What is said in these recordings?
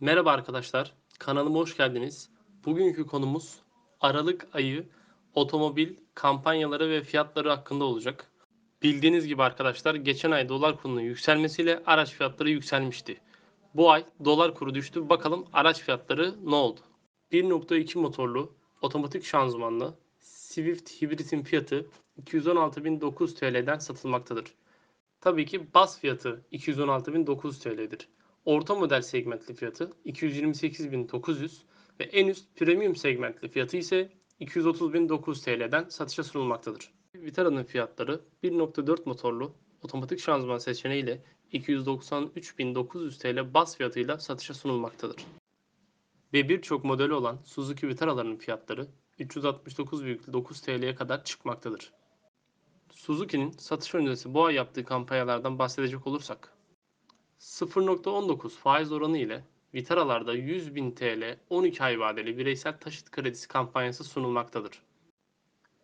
Merhaba arkadaşlar, kanalıma hoş geldiniz. Bugünkü konumuz Aralık ayı otomobil kampanyaları ve fiyatları hakkında olacak. Bildiğiniz gibi arkadaşlar geçen ay dolar kurunun yükselmesiyle araç fiyatları yükselmişti. Bu ay dolar kuru düştü. Bakalım araç fiyatları ne oldu? 1.2 motorlu otomatik şanzımanlı Swift hibritin fiyatı 216.900 TL'den satılmaktadır. Tabii ki bas fiyatı 216.900 TL'dir. Orta model segmentli fiyatı 228.900 ve en üst premium segmentli fiyatı ise 230.900 TL'den satışa sunulmaktadır. Vitara'nın fiyatları 1.4 motorlu otomatik şanzıman seçeneğiyle 293.900 TL bas fiyatıyla satışa sunulmaktadır. Ve birçok modeli olan Suzuki Vitara'ların fiyatları 369,9 TL'ye kadar çıkmaktadır. Suzuki'nin satış öncesi bu ay yaptığı kampanyalardan bahsedecek olursak 0.19 faiz oranı ile Vitara'larda 100.000 TL 12 ay vadeli bireysel taşıt kredisi kampanyası sunulmaktadır.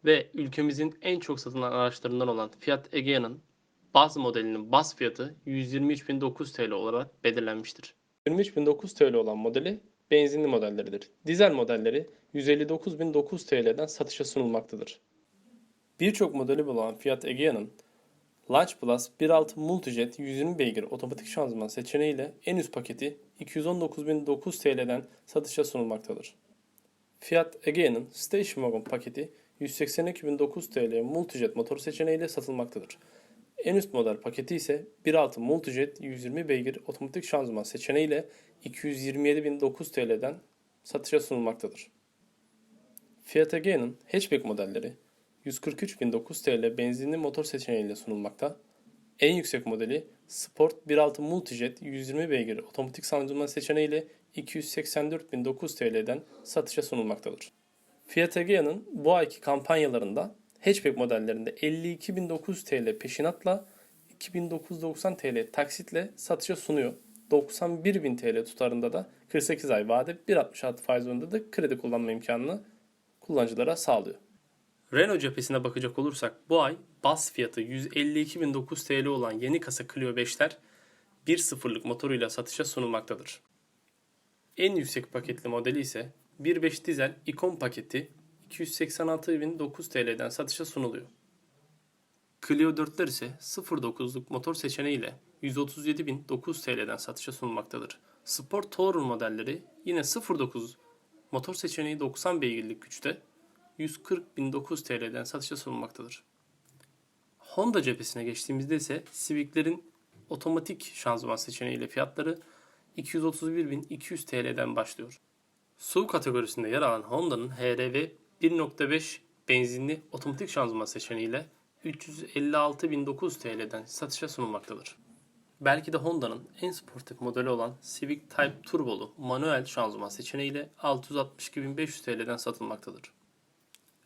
Ve ülkemizin en çok satılan araçlarından olan Fiat Egea'nın baz modelinin baz fiyatı 123.900 TL olarak belirlenmiştir. 23.900 TL olan modeli benzinli modelleridir. Dizel modelleri 159.900 TL'den satışa sunulmaktadır. Birçok modeli bulunan Fiat Egea'nın Launch Plus 1.6 Multijet 120 beygir otomatik şanzıman seçeneğiyle en üst paketi 219.900 TL'den satışa sunulmaktadır. Fiat Egea'nın Station Wagon paketi 182.900 TL Multijet motor seçeneğiyle satılmaktadır. En üst model paketi ise 1.6 Multijet 120 beygir otomatik şanzıman seçeneğiyle 227.900 TL'den satışa sunulmaktadır. Fiat Egea'nın hatchback modelleri 143.900 TL benzinli motor seçeneğiyle sunulmakta. En yüksek modeli Sport 1.6 Multijet 120 beygir otomatik şanzıman seçeneğiyle 284.900 TL'den satışa sunulmaktadır. Fiat Egea'nın bu ayki kampanyalarında hatchback modellerinde 52.900 TL peşinatla 2990 TL taksitle satışa sunuyor. 91.000 TL tutarında da 48 ay vade 1.66 faiz oranında da kredi kullanma imkanını kullanıcılara sağlıyor. Renault cephesine bakacak olursak bu ay bas fiyatı 152.900 TL olan yeni kasa Clio 5'ler 1.0'lık motoruyla satışa sunulmaktadır. En yüksek paketli modeli ise 1.5 dizel ikon paketi 286.900 TL'den satışa sunuluyor. Clio 4'ler ise 0.9'luk motor seçeneğiyle 137.900 TL'den satışa sunulmaktadır. Sport Tourer modelleri yine 0.9 motor seçeneği 90 beygirlik güçte 140.900 TL'den satışa sunulmaktadır. Honda cephesine geçtiğimizde ise Civic'lerin otomatik şanzıman seçeneğiyle fiyatları 231.200 TL'den başlıyor. SUV kategorisinde yer alan Honda'nın HR-V 1.5 benzinli otomatik şanzıman seçeneğiyle 356.900 TL'den satışa sunulmaktadır. Belki de Honda'nın en sportif modeli olan Civic Type Turbo'lu manuel şanzıman seçeneğiyle 662.500 TL'den satılmaktadır.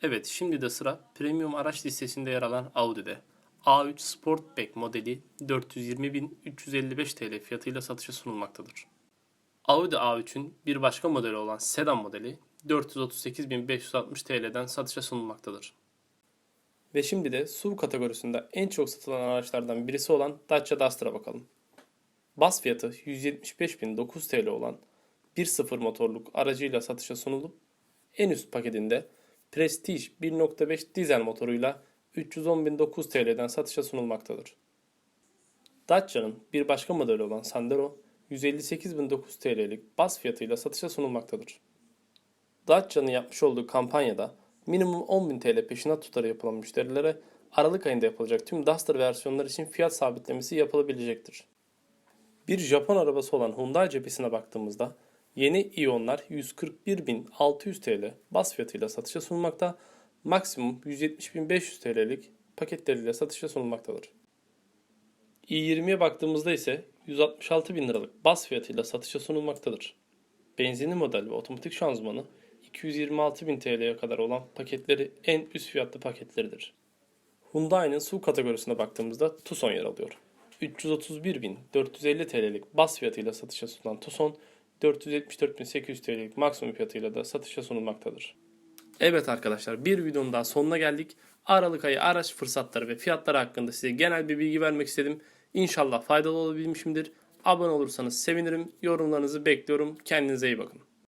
Evet şimdi de sıra premium araç listesinde yer alan Audi'de. A3 Sportback modeli 420.355 TL fiyatıyla satışa sunulmaktadır. Audi A3'ün bir başka modeli olan sedan modeli 438.560 TL'den satışa sunulmaktadır. Ve şimdi de SUV kategorisinde en çok satılan araçlardan birisi olan Dacia Duster'a bakalım. Bas fiyatı 175.900 TL olan 1.0 motorluk aracıyla satışa sunulup en üst paketinde Prestige 1.5 dizel motoruyla 310.900 TL'den satışa sunulmaktadır. Dacia'nın bir başka modeli olan Sandero 158.900 TL'lik bas fiyatıyla satışa sunulmaktadır. Dacia'nın yapmış olduğu kampanyada minimum 10.000 TL peşinat tutarı yapılan müşterilere Aralık ayında yapılacak tüm Duster versiyonları için fiyat sabitlemesi yapılabilecektir. Bir Japon arabası olan Hyundai cephesine baktığımızda yeni Ion'lar 141.600 TL bas fiyatıyla satışa sunulmakta, maksimum 170.500 TL'lik paketleriyle satışa sunulmaktadır. i20'ye baktığımızda ise 166 bin liralık bas fiyatıyla satışa sunulmaktadır. Benzinli model ve otomatik şanzımanı 226 bin TL'ye kadar olan paketleri en üst fiyatlı paketleridir. Hyundai'nin SUV kategorisine baktığımızda Tucson yer alıyor. 331.450 TL'lik bas fiyatıyla satışa sunulan Tucson, 474.800 TL'lik maksimum fiyatıyla da satışa sunulmaktadır. Evet arkadaşlar bir videonun daha sonuna geldik. Aralık ayı araç fırsatları ve fiyatları hakkında size genel bir bilgi vermek istedim. İnşallah faydalı olabilmişimdir. Abone olursanız sevinirim. Yorumlarınızı bekliyorum. Kendinize iyi bakın.